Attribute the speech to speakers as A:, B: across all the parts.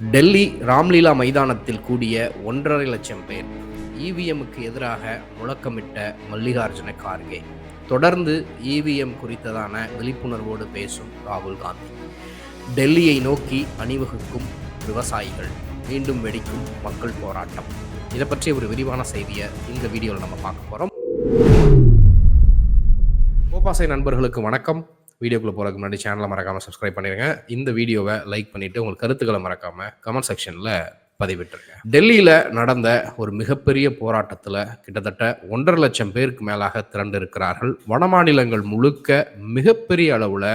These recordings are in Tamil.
A: டெல்லி ராம்லீலா மைதானத்தில் கூடிய ஒன்றரை லட்சம் பேர் இவிஎம்முக்கு எதிராக முழக்கமிட்ட மல்லிகார்ஜுன கார்கே. தொடர்ந்து இவிஎம் குறித்ததான விழிப்புணர்வோடு பேசும் ராகுல் காந்தி. டெல்லியை நோக்கி அணிவகுக்கும் விவசாயிகள் மீண்டும் வெடிக்கும் மக்கள் போராட்டம். இதை பற்றிய ஒரு விரிவான செய்தியை இந்த வீடியோவில் நம்ம பார்க்க போகிறோம் கோபாசை நண்பர்களுக்கு வணக்கம். வீடியோக்குள்ளே போகிறதுக்கு முன்னாடி சேனலை மறக்காமல் சப்ஸ்கிரைப் பண்ணிடுங்க இந்த வீடியோவை லைக் பண்ணிவிட்டு உங்கள் கருத்துக்களை மறக்காமல் கமெண்ட் செக்ஷனில் பதிவிட்டுருங்க. டெல்லியில் நடந்த ஒரு மிகப்பெரிய போராட்டத்தில் கிட்டத்தட்ட ஒன்றரை லட்சம் பேருக்கு மேலாக திரண்டு இருக்கிறார்கள் வடமாநிலங்கள் முழுக்க மிகப்பெரிய அளவில்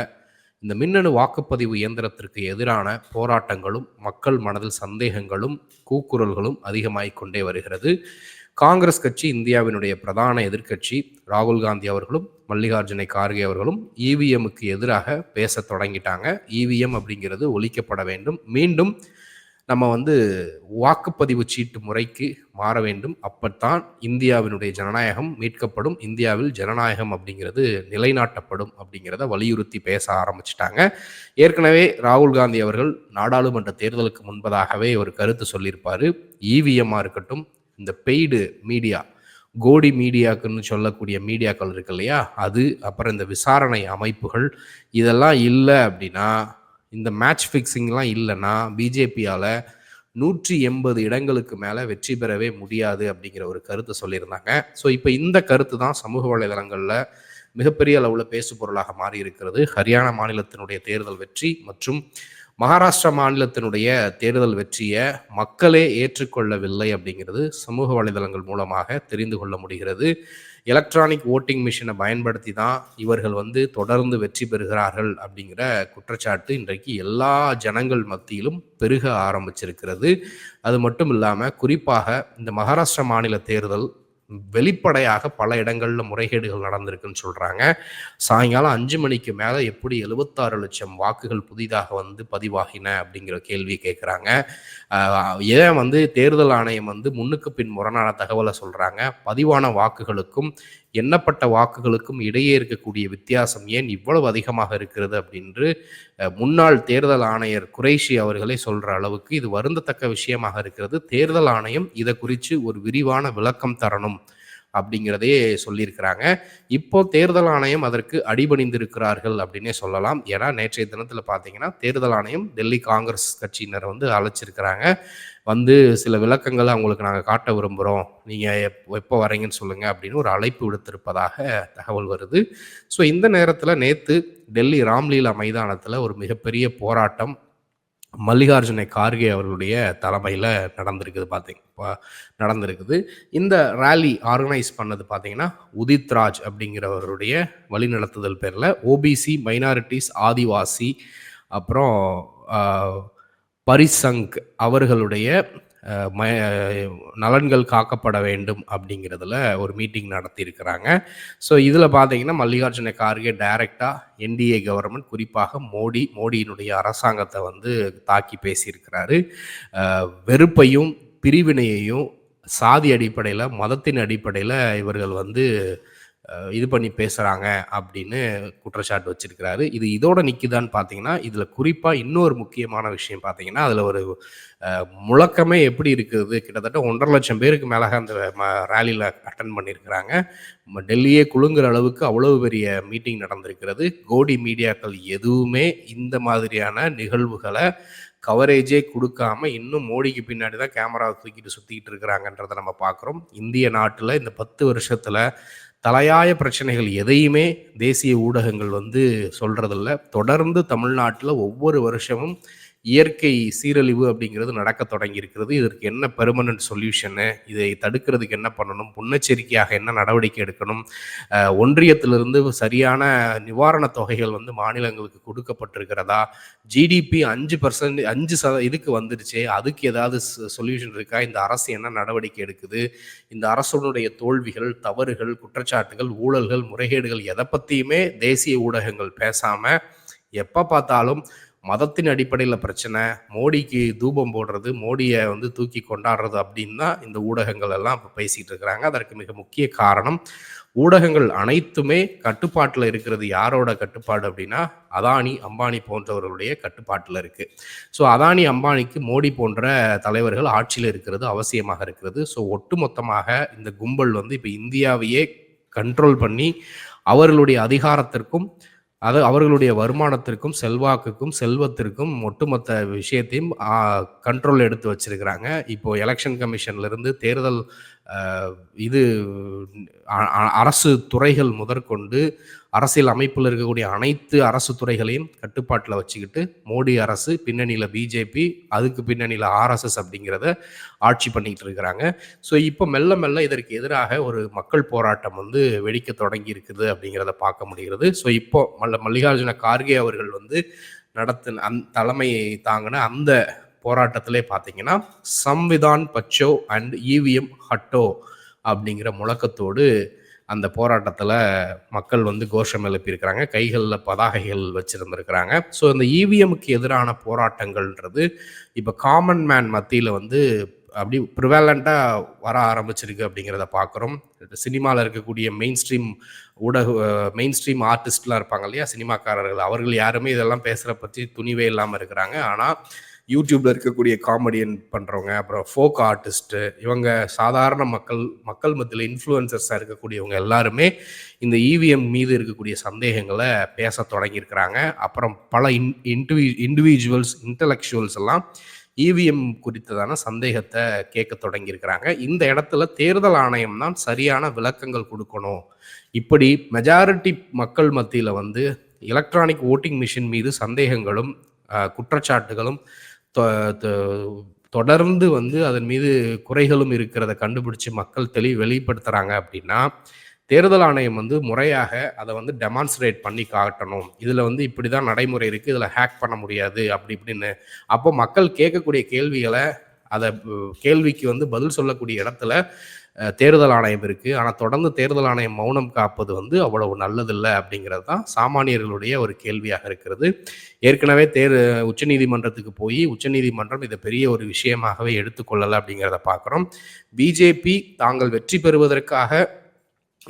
A: இந்த மின்னணு வாக்குப்பதிவு இயந்திரத்திற்கு எதிரான போராட்டங்களும் மக்கள் மனதில் சந்தேகங்களும் கூக்குரல்களும் அதிகமாகிக் கொண்டே வருகிறது. காங்கிரஸ் கட்சி இந்தியாவினுடைய பிரதான எதிர்க்கட்சி ராகுல் காந்தி அவர்களும் மல்லிகார்ஜுனை கார்கே அவர்களும் இவிஎம்முக்கு எதிராக பேச தொடங்கிட்டாங்க. இவிஎம் அப்படிங்கிறது ஒழிக்கப்பட வேண்டும். மீண்டும் நம்ம வந்து வாக்குப்பதிவு சீட்டு முறைக்கு மாற வேண்டும். அப்பத்தான் இந்தியாவினுடைய ஜனநாயகம் மீட்கப்படும். இந்தியாவில் ஜனநாயகம் அப்படிங்கிறது நிலைநாட்டப்படும் அப்படிங்கிறத வலியுறுத்தி பேச ஆரம்பிச்சிட்டாங்க. ஏற்கனவே ராகுல் காந்தி அவர்கள் நாடாளுமன்ற தேர்தலுக்கு முன்பதாகவே ஒரு கருத்து சொல்லியிருப்பார். இவிஎம்மாக இருக்கட்டும் இந்த பெய்டு மீடியா கோடி மீடியாக்குன்னு சொல்லக்கூடிய மீடியாக்கள் இருக்கு இல்லையா? அது அப்புறம் இந்த விசாரணை அமைப்புகள் இதெல்லாம் இல்லை அப்படின்னா இந்த மேட்ச் ஃபிக்ஸிங்லாம் இல்லைன்னா பிஜேபியால் நூற்றி எண்பது இடங்களுக்கு மேலே வெற்றி பெறவே முடியாது அப்படிங்கிற ஒரு கருத்தை சொல்லியிருந்தாங்க. ஸோ இப்போ இந்த கருத்து தான் சமூக வலைதளங்களில் மிகப்பெரிய அளவில் பேசு பொருளாக மாறி இருக்கிறது ஹரியானா மாநிலத்தினுடைய தேர்தல் வெற்றி மற்றும் மகாராஷ்டிரா மாநிலத்தினுடைய தேர்தல் வெற்றியை மக்களே ஏற்றுக்கொள்ளவில்லை அப்படிங்கிறது சமூக வலைதளங்கள் மூலமாக தெரிந்து கொள்ள முடிகிறது. எலக்ட்ரானிக் ஓட்டிங் மிஷினை பயன்படுத்தி தான் இவர்கள் வந்து தொடர்ந்து வெற்றி பெறுகிறார்கள் அப்படிங்கிற குற்றச்சாட்டு இன்றைக்கு எல்லா ஜனங்கள் மத்தியிலும் பெருக ஆரம்பிச்சிருக்கிறது. அது மட்டும் இல்லாமல் குறிப்பாக இந்த மகாராஷ்டிரா மாநில தேர்தல் வெளிப்படையாக பல இடங்களில் முறைகேடுகள் நடந்திருக்குன்னு சொல்கிறாங்க சாயங்காலம் அஞ்சு மணிக்கு மேலே எப்படி எழுபத்தாறு லட்சம் வாக்குகள் புதிதாக வந்து பதிவாகின அப்படிங்கிற கேள்வி கேட்குறாங்க ஏன் வந்து தேர்தல் ஆணையம் வந்து முன்னுக்கு பின் முரணான தகவலை சொல்கிறாங்க பதிவான வாக்குகளுக்கும் எண்ணப்பட்ட வாக்குகளுக்கும் இடையே இருக்கக்கூடிய வித்தியாசம் ஏன் இவ்வளவு அதிகமாக இருக்கிறது அப்படின்று முன்னாள் தேர்தல் ஆணையர் குறைஷி அவர்களே சொல்கிற அளவுக்கு இது வருந்தத்தக்க விஷயமாக இருக்கிறது. தேர்தல் ஆணையம் இதை குறித்து ஒரு விரிவான விளக்கம் தரணும். அப்படிங்கிறதே சொல்லியிருக்கிறாங்க. இப்போ தேர்தல் ஆணையம் அதற்கு அடிபணிந்திருக்கிறார்கள் அப்படின்னே சொல்லலாம். ஏன்னா நேற்றைய தினத்தில் பார்த்தீங்கன்னா தேர்தல் ஆணையம் டெல்லி காங்கிரஸ் கட்சியினர் வந்து அழைச்சிருக்கிறாங்க. வந்து சில விளக்கங்களை அவங்களுக்கு நாங்கள் காட்ட விரும்புகிறோம் நீங்கள் எப் எப்போ வரீங்கன்னு சொல்லுங்கள் அப்படின்னு ஒரு அழைப்பு விடுத்திருப்பதாக தகவல் வருது. ஸோ இந்த நேரத்தில் நேற்று டெல்லி ராம்லீலா மைதானத்தில் ஒரு மிகப்பெரிய போராட்டம் மல்லிகார்ஜுனை கார்கே அவர்களுடைய தலைமையில் நடந்திருக்குது பார்த்தீங்க நடந்திருக்குது. இந்த ரேலி ஆர்கனைஸ் பண்ணது பார்த்தீங்கன்னா உதித் ராஜ் அப்படிங்கிறவருடைய வழிநடத்துதல் பேரில் ஓபிசி மைனாரிட்டிஸ் ஆதிவாசி அப்புறம் பரிசங்க் அவர்களுடைய நலன்கள் காக்கப்பட வேண்டும் அப்படிங்கிறதுல ஒரு மீட்டிங் நடத்தியிருக்கிறாங்க. ஸோ இதில் பார்த்தீங்கன்னா மல்லிகார்ஜுன கார்கே டைரக்டாக என்டிஏ கவர்மெண்ட் குறிப்பாக மோடி மோடியினுடைய அரசாங்கத்தை வந்து தாக்கி பேசியிருக்கிறாரு. வெறுப்பையும் பிரிவினையையும் சாதி அடிப்படையில் மதத்தின் அடிப்படையில் இவர்கள் வந்து இது பண்ணி பேசுகிறாங்க அப்படின்னு குற்றச்சாட்டு வச்சிருக்கிறாரு. இது இதோட நிற்குதான்னு பார்த்தீங்கன்னா இதில் குறிப்பாக இன்னொரு முக்கியமான விஷயம் பார்த்தீங்கன்னா அதில் ஒரு முழக்கமே எப்படி இருக்குது? கிட்டத்தட்ட ஒன்றரை லட்சம் பேருக்கு மேலாக அந்த ரேலியில் அட்டன் பண்ணியிருக்கிறாங்க டெல்லியே குழுங்குற அளவுக்கு அவ்வளவு பெரிய மீட்டிங் நடந்திருக்கிறது. கோடி மீடியாக்கள் எதுவுமே இந்த மாதிரியான நிகழ்வுகளை கவரேஜே கொடுக்காம இன்னும் மோடிக்கு பின்னாடி தான் கேமரா தூக்கிட்டு சுற்றிக்கிட்டு இருக்கிறாங்கன்றதை நம்ம பார்க்குறோம் இந்திய நாட்டில் இந்த பத்து வருஷத்தில் தலையாய பிரச்சனைகள் எதையுமே தேசிய ஊடகங்கள் வந்து சொல்கிறதில்ல தொடர்ந்து தமிழ்நாட்டில் ஒவ்வொரு வருஷமும் இயற்கை சீரழிவு அப்படிங்கிறது நடக்க தொடங்கி இருக்கிறது இதற்கு என்ன பெர்மனன்ட் சொல்யூஷனு இதை தடுக்கிறதுக்கு என்ன பண்ணணும்? முன்னெச்சரிக்கையாக என்ன நடவடிக்கை எடுக்கணும்? ஒன்றியத்திலிருந்து சரியான நிவாரணத் தொகைகள் வந்து மாநிலங்களுக்கு கொடுக்கப்பட்டிருக்கிறதா? ஜிடிபி அஞ்சு பர்சன்ட் அஞ்சு சத இதுக்கு வந்துடுச்சு அதுக்கு ஏதாவது சொல்யூஷன் இருக்கா? இந்த அரசு என்ன நடவடிக்கை எடுக்குது? இந்த அரசுடைய தோல்விகள் தவறுகள் குற்றச்சாட்டுகள் ஊழல்கள் முறைகேடுகள் எதை பற்றியுமே தேசிய ஊடகங்கள் பேசாமல் எப்போ பார்த்தாலும் மதத்தின் அடிப்படையில் பிரச்சனை மோடிக்கு தூபம் போடுறது மோடியை வந்து தூக்கி கொண்டாடுறது அப்படின்னு தான் இந்த ஊடகங்கள் எல்லாம் இப்போ பேசிகிட்டு இருக்கிறாங்க. அதற்கு மிக முக்கிய காரணம் ஊடகங்கள் அனைத்துமே கட்டுப்பாட்டில் இருக்கிறது யாரோட கட்டுப்பாடு அப்படின்னா அதானி அம்பானி போன்றவர்களுடைய கட்டுப்பாட்டில் இருக்குது ஸோ அதானி அம்பானிக்கு மோடி போன்ற தலைவர்கள் ஆட்சியில் இருக்கிறது அவசியமாக இருக்கிறது. ஸோ ஒட்டுமொத்தமாக இந்த கும்பல் வந்து இப்போ இந்தியாவையே கண்ட்ரோல் பண்ணி அவர்களுடைய அதிகாரத்திற்கும் அது அவர்களுடைய வருமானத்திற்கும் செல்வாக்குக்கும் செல்வத்திற்கும் ஒட்டுமொத்த விஷயத்தையும் கண்ட்ரோல் எடுத்து வச்சிருக்கிறாங்க. இப்போ எலெக்ஷன் கமிஷன்லேருந்து தேர்தல் இது அரசு துறைகள் முதற்கொண்டு அரசியல் அமைப்பில் இருக்கக்கூடிய அனைத்து அரசு துறைகளையும் கட்டுப்பாட்டில் வச்சுக்கிட்டு மோடி அரசு பின்னணியில் பிஜேபி அதுக்கு பின்னணியில் ஆர்எஸ்எஸ் அப்படிங்கிறத ஆட்சி பண்ணிக்கிட்டு இருக்கிறாங்க. ஸோ இப்போ மெல்ல மெல்ல இதற்கு எதிராக ஒரு மக்கள் போராட்டம் வந்து வெடிக்க தொடங்கி இருக்குது அப்படிங்கிறத பார்க்க முடிகிறது. ஸோ இப்போ மல்ல மல்லிகார்ஜுன கார்கே அவர்கள் வந்து நடத்தின அந் தலைமையை தாங்கின அந்த போராட்டத்திலே பார்த்தீங்கன்னா சம்விதான் பச்சோ அண்ட் இவிஎம் ஹட்டோ அப்படிங்கிற முழக்கத்தோடு அந்த போராட்டத்தில் மக்கள் வந்து கோஷம் எழுப்பியிருக்கிறாங்க. கைகளில் பதாகைகள் வச்சுருந்துருக்கிறாங்க. ஸோ இந்த இவிஎம்க்கு எதிரான போராட்டங்கள்ன்றது இப்போ காமன் மேன் மத்தியில் வந்து அப்படி ப்ரிவேலண்ட்டாக வர ஆரம்பிச்சிருக்கு அப்படிங்கிறத பார்க்குறோம் சினிமாவில் இருக்கக்கூடிய மெயின் ஸ்ட்ரீம் ஊடக மெயின் ஸ்ட்ரீம் ஆர்டிஸ்ட்லாம் இருப்பாங்க இல்லையா? சினிமாக்காரர்கள். அவர்கள் யாருமே இதெல்லாம் பேசுகிற பற்றி துணிவே இல்லாமல் இருக்கிறாங்க. ஆனால் யூடியூப்ல இருக்கக்கூடிய காமெடியன் பண்ணுறவங்க அப்புறம் ஃபோக் ஆர்டிஸ்ட்டு இவங்க சாதாரண மக்கள் மக்கள் மத்தியில் இன்ஃப்ளூயன்சர்ஸாக இருக்கக்கூடியவங்க எல்லாருமே இந்த இவிஎம் மீது இருக்கக்கூடிய சந்தேகங்களை பேச தொடங்கியிருக்கிறாங்க. அப்புறம் பல இன் இன்டிவி இண்டிவிஜுவல்ஸ் இன்டலெக்சுவல்ஸ் எல்லாம் இவிஎம் குறித்ததான சந்தேகத்தை கேட்க தொடங்கியிருக்கிறாங்க. இந்த இடத்துல தேர்தல் ஆணையம் தான் சரியான விளக்கங்கள் கொடுக்கணும். இப்படி மெஜாரிட்டி மக்கள் மத்தியில் வந்து எலக்ட்ரானிக் ஓட்டிங் மிஷின் மீது சந்தேகங்களும் குற்றச்சாட்டுகளும் தொடர்ந்து வந்து அதன் மீது குறைகளும் இருக்கிறத கண்டுபிடிச்சு மக்கள் தெளி வெளிப்படுத்துறாங்க அப்படின்னா தேர்தல் ஆணையம் வந்து முறையாக அதை வந்து டெமான்ஸ்ட்ரேட் பண்ணி காட்டணும். இதில் வந்து இப்படி தான் நடைமுறை இருக்குது இதில் ஹேக் பண்ண முடியாது அப்படி இப்படின்னு. அப்போ மக்கள் கேட்கக்கூடிய கேள்விகளை அதை கேள்விக்கு வந்து பதில் சொல்லக்கூடிய இடத்துல தேர்தல் ஆணையம் இருக்குது ஆனால் தொடர்ந்து தேர்தல் ஆணையம் மௌனம் காப்பது வந்து அவ்வளவு நல்லதில்லை அப்படிங்கிறது தான் சாமானியர்களுடைய ஒரு கேள்வியாக இருக்கிறது. ஏற்கனவே தேர் உச்சநீதிமன்றத்துக்கு போய் உச்சநீதிமன்றம் இதை பெரிய ஒரு விஷயமாகவே எடுத்துக்கொள்ளலை அப்படிங்கிறத பார்க்குறோம் பிஜேபி தாங்கள் வெற்றி பெறுவதற்காக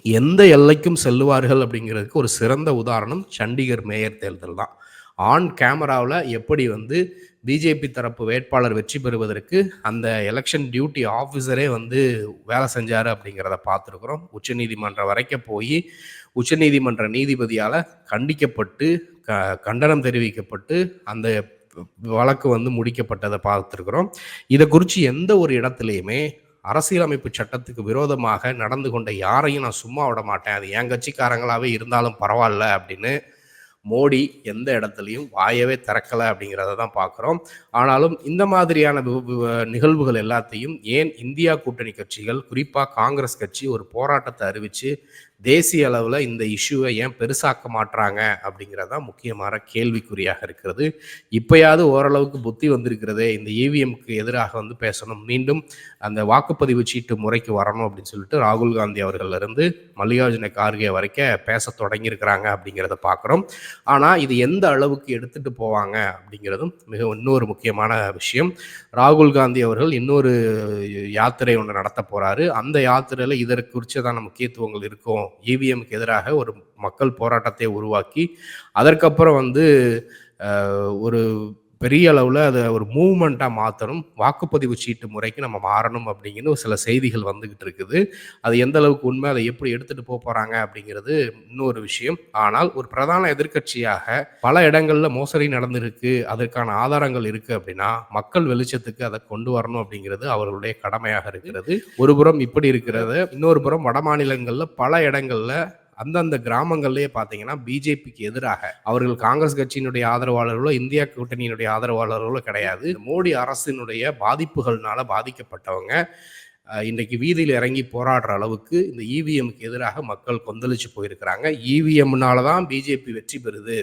A: எந்த எல்லைக்கும் செல்லுவார்கள் அப்படிங்கிறதுக்கு ஒரு சிறந்த உதாரணம் சண்டிகர் மேயர் தேர்தல் தான். ஆன் கேமராவில் எப்படி வந்து பிஜேபி தரப்பு வேட்பாளர் வெற்றி பெறுவதற்கு அந்த எலெக்ஷன் டியூட்டி ஆஃபீஸரே வந்து வேலை செஞ்சார் அப்படிங்கிறத பார்த்துருக்குறோம். உச்சநீதிமன்றம் வரைக்கும் போய் உச்சநீதிமன்ற நீதிபதியால் கண்டிக்கப்பட்டு க கண்டனம் தெரிவிக்கப்பட்டு அந்த வழக்கு வந்து முடிக்கப்பட்டதை பார்த்துருக்குறோம். இதை குறித்து எந்த ஒரு இடத்துலையுமே அரசியலமைப்பு சட்டத்துக்கு விரோதமாக நடந்து கொண்ட யாரையும் நான் சும்மா விட மாட்டேன். அது என் கட்சிக்காரங்களாகவே இருந்தாலும் பரவாயில்ல அப்படின்னு மோடி எந்த இடத்துலையும் வாயவே திறக்கலை அப்படிங்கிறத தான் பார்க்குறோம். ஆனாலும் இந்த மாதிரியான வி- நிகழ்வுகள் எல்லாத்தையும் ஏன் இந்தியா கூட்டணி கட்சிகள் குறிப்பாக காங்கிரஸ் கட்சி ஒரு போராட்டத்தை அறிவித்து தேசிய அளவில் இந்த இஷ்யூவை ஏன் பெருசாக்க மாட்றாங்க அப்படிங்கிறது தான் முக்கியமான கேள்விக்குறியாக இருக்கிறது. இப்போயாவது ஓரளவுக்கு புத்தி வந்திருக்கிறதே இந்த இவிஎம்க்கு எதிராக வந்து பேசணும் மீண்டும் அந்த வாக்குப்பதிவு சீட்டு முறைக்கு வரணும் அப்படின்னு சொல்லிட்டு ராகுல் காந்தி அவர்கள் இருந்து மல்லிகார்ஜுன கார்கே வரைக்கும் பேச தொடங்கியிருக்கிறாங்க அப்படிங்கிறத பார்க்குறோம். ஆனால் இது எந்த அளவுக்கு எடுத்துட்டு போவாங்க அப்படிங்கிறதும் மிக இன்னொரு முக்கியமான விஷயம். ராகுல் காந்தி அவர்கள் இன்னொரு யாத்திரை ஒன்று நடத்த போறாரு. அந்த யாத்திரையில் இதற்கு குறிச்சதான முக்கியத்துவங்கள் இருக்கும். இவிஎம்க்கு எதிராக ஒரு மக்கள் போராட்டத்தை உருவாக்கி அதற்கப்புறம் வந்து ஒரு பெரிய அளவில் அதை ஒரு மூவ்மெண்ட்டாக மாற்றணும் வாக்குப்பதிவு சீட்டு முறைக்கு நம்ம மாறணும் அப்படிங்கிற ஒரு சில செய்திகள் வந்துக்கிட்டு இருக்குது. அது எந்த அளவுக்கு உண்மை அதை எப்படி எடுத்துகிட்டு போக போகிறாங்க அப்படிங்கிறது இன்னொரு விஷயம். ஆனால் ஒரு பிரதான எதிர்க்கட்சியாக பல இடங்களில் மோசடி நடந்திருக்கு அதற்கான ஆதாரங்கள் இருக்குது அப்படின்னா மக்கள் வெளிச்சத்துக்கு அதை கொண்டு வரணும் அப்படிங்கிறது அவர்களுடைய கடமையாக இருக்கிறது. ஒரு புறம் இப்படி இருக்கிறது இன்னொரு புறம் வட மாநிலங்களில் பல இடங்களில் அந்தந்த கிராமங்கள்லயே பார்த்தீங்கன்னா பிஜேபிக்கு எதிராக அவர்கள் காங்கிரஸ் கட்சியினுடைய ஆதரவாளர்களோ இந்தியா கூட்டணியினுடைய ஆதரவாளர்களோ கிடையாது. மோடி அரசினுடைய பாதிப்புகள்னால பாதிக்கப்பட்டவங்க இன்றைக்கு வீதியில் இறங்கி போராடுற அளவுக்கு இந்த இவிஎம்க்கு எதிராக மக்கள் கொந்தளிச்சு போயிருக்கிறாங்க. இவிஎம்னால தான் பிஜேபி வெற்றி பெறுது.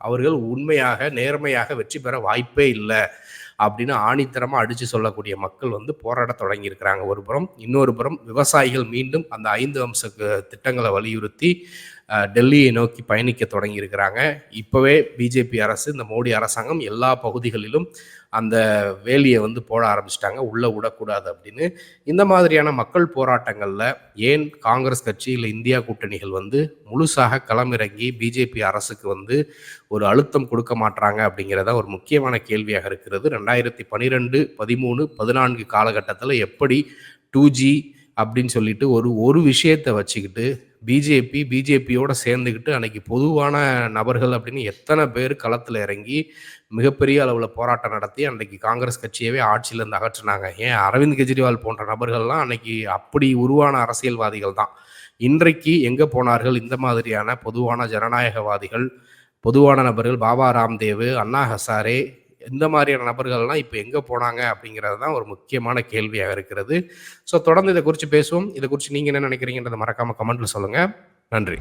A: அவர்கள் உண்மையாக நேர்மையாக வெற்றி பெற வாய்ப்பே இல்லை. அப்படின்னு ஆணித்தரமாக அடித்து சொல்லக்கூடிய மக்கள் வந்து போராட தொடங்கியிருக்கிறாங்க. ஒரு புறம் இன்னொரு புறம் விவசாயிகள் மீண்டும் அந்த ஐந்து அம்ச திட்டங்களை வலியுறுத்தி டெல்லியை நோக்கி பயணிக்க தொடங்கியிருக்கிறாங்க. இப்போவே பிஜேபி அரசு இந்த மோடி அரசாங்கம் எல்லா பகுதிகளிலும் அந்த வேலியை வந்து போட ஆரம்பிச்சிட்டாங்க. உள்ளே விடக்கூடாது அப்படின்னு. இந்த மாதிரியான மக்கள் போராட்டங்களில் ஏன் காங்கிரஸ் கட்சி இல்லை இந்தியா கூட்டணிகள் வந்து முழுசாக களமிறங்கி பிஜேபி அரசுக்கு வந்து ஒரு அழுத்தம் கொடுக்க மாட்டாங்க அப்படிங்கிறத ஒரு முக்கியமான கேள்வியாக இருக்கிறது. ரெண்டாயிரத்தி பன்னிரெண்டு பதிமூணு பதினான்கு காலகட்டத்தில் எப்படி டூ ஜி அப்படின்னு சொல்லிட்டு ஒரு ஒரு விஷயத்தை வச்சுக்கிட்டு பிஜேபி பிஜேபியோட சேர்ந்துக்கிட்டு அன்னைக்கு பொதுவான நபர்கள் அப்படின்னு எத்தனை பேர் களத்தில் இறங்கி மிகப்பெரிய அளவில் போராட்டம் நடத்தி அன்னைக்கு காங்கிரஸ் கட்சியவே ஆட்சியிலேருந்து அகற்றினாங்க. ஏன்? அரவிந்த் கெஜ்ரிவால் போன்ற நபர்கள்லாம் அன்னைக்கு அப்படி உருவான அரசியல்வாதிகள் தான். இன்றைக்கு எங்கே போனார்கள்? இந்த மாதிரியான பொதுவான ஜனநாயகவாதிகள் பொதுவான நபர்கள் பாபா ராம்தேவ் அண்ணா ஹசாரே இந்த மாதிரியான நபர்கள்லாம் இப்போ எங்கே போனாங்க அப்படிங்கிறது தான் ஒரு முக்கியமான கேள்வியாக இருக்கிறது. ஸோ தொடர்ந்து இதை குறித்து பேசுவோம். இதை குறித்து நீங்கள் என்ன நினைக்கிறீங்கன்றதை மறக்காமல் கமெண்ட்டில் சொல்லுங்கள் நன்றி.